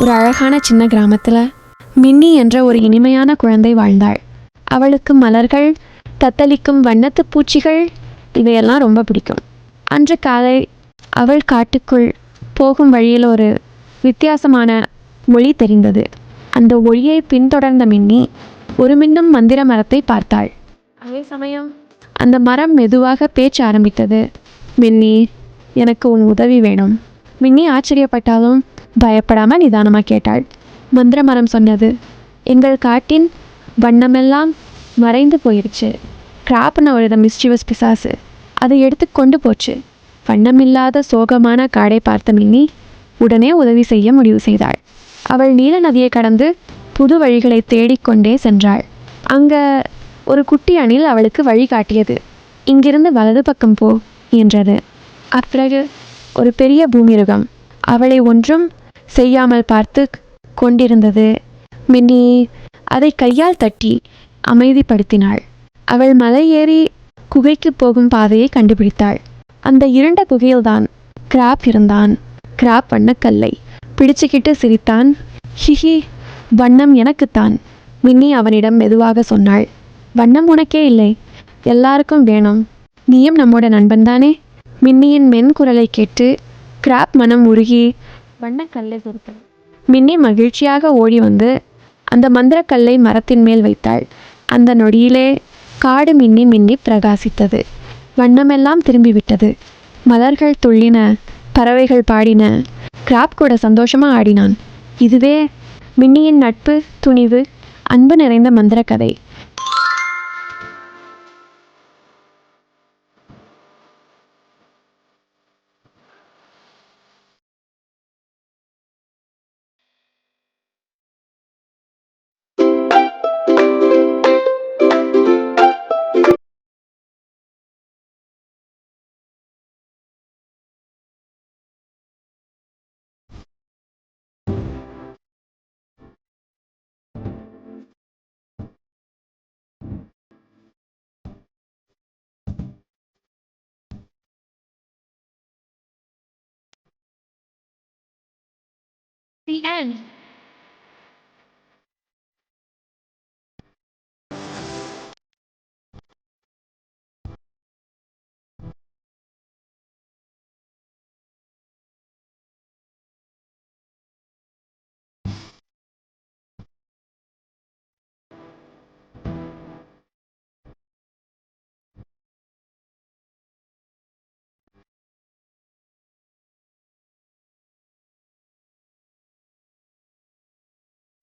ஒரு அழகான சின்ன கிராமத்தில் மின்னி என்ற ஒரு இனிமையான குழந்தை வாழ்ந்தாள். அவளுக்கு மலர்கள் தத்தளிக்கும் வண்ணத்து பூச்சிகள் இவையெல்லாம் ரொம்ப பிடிக்கும். அன்று காலை அவள் காட்டுக்குள் போகும் வழியில் ஒரு வித்தியாசமான ஒளி தெரிந்தது. அந்த ஒளியை பின்தொடர்ந்த மின்னி ஒரு மின்னும் மந்திர மரத்தை பார்த்தாள். அதே சமயம் அந்த மரம் மெதுவாக பேச்ச ஆரம்பித்தது. மின்னி எனக்கு உன் உதவி வேணும். மின்னி ஆச்சரியப்பட்டாலும் பயப்படாமல் நிதானமாக கேட்டாள். மந்திர மரம் சொன்னது எங்கள் காட்டின் வண்ணமெல்லாம் மறைந்து போயிடுச்சு கிராப்னு ஒரு மிஸ்டிவஸ் பிசாசு அதை எடுத்து கொண்டு போச்சு. வண்ணமில்லாத சோகமான காடை பார்த்த மின்னி உடனே உதவி செய்ய முடிவு செய்தாள். அவள் நீல நதியை கடந்து புது வழிகளை தேடிக்கொண்டே சென்றாள். அங்கே ஒரு குட்டி அணில் அவளுக்கு வழி காட்டியது. இங்கிருந்து வலது பக்கம் போ என்றது. அப்பிறகு ஒரு பெரிய பூமிருகம். அவளை ஒன்றும் செய்யாமல் பார்த்து கொண்டிருந்தது. மின்னி அதை கையால் தட்டி அமைதிப்படுத்தினாள். அவள் மலை ஏறி குகைக்கு போகும் பாதையை கண்டுபிடித்தாள். அந்த இருண்ட குகையில்தான் கிராப் இருந்தான். கிராப் வண்ணக்கல்லை பிடிச்சுக்கிட்டு சிரித்தான். ஹிஹி வண்ணம் எனக்குத்தான். மின்னி அவனிடம் மெதுவாக சொன்னாள். வண்ணம் உனக்கே இல்லை. எல்லாருக்கும் வேணும். நீயும் நம்மோட நண்பன் தானே மின்னியின் மென் குரலை கேட்டு கிராப் மனம் உருகி வண்ணக்கல்லை கொடுத்தாள் மின்னி மகிழ்ச்சியாக ஓடி வந்து அந்த மந்திரக்கல்லை மரத்தின் மேல் வைத்தாள். அந்த நொடியிலே காடு மின்னி மின்னி பிரகாசித்தது. வண்ணமெல்லாம் திரும்பிவிட்டது. மலர்கள் துள்ளின பறவைகள் பாடின கிராப் கூட சந்தோஷமாக ஆடினான். இதுவே மின்னியின் நட்பு துணிவு அன்பு நிறைந்த மந்திரக்கதை The end.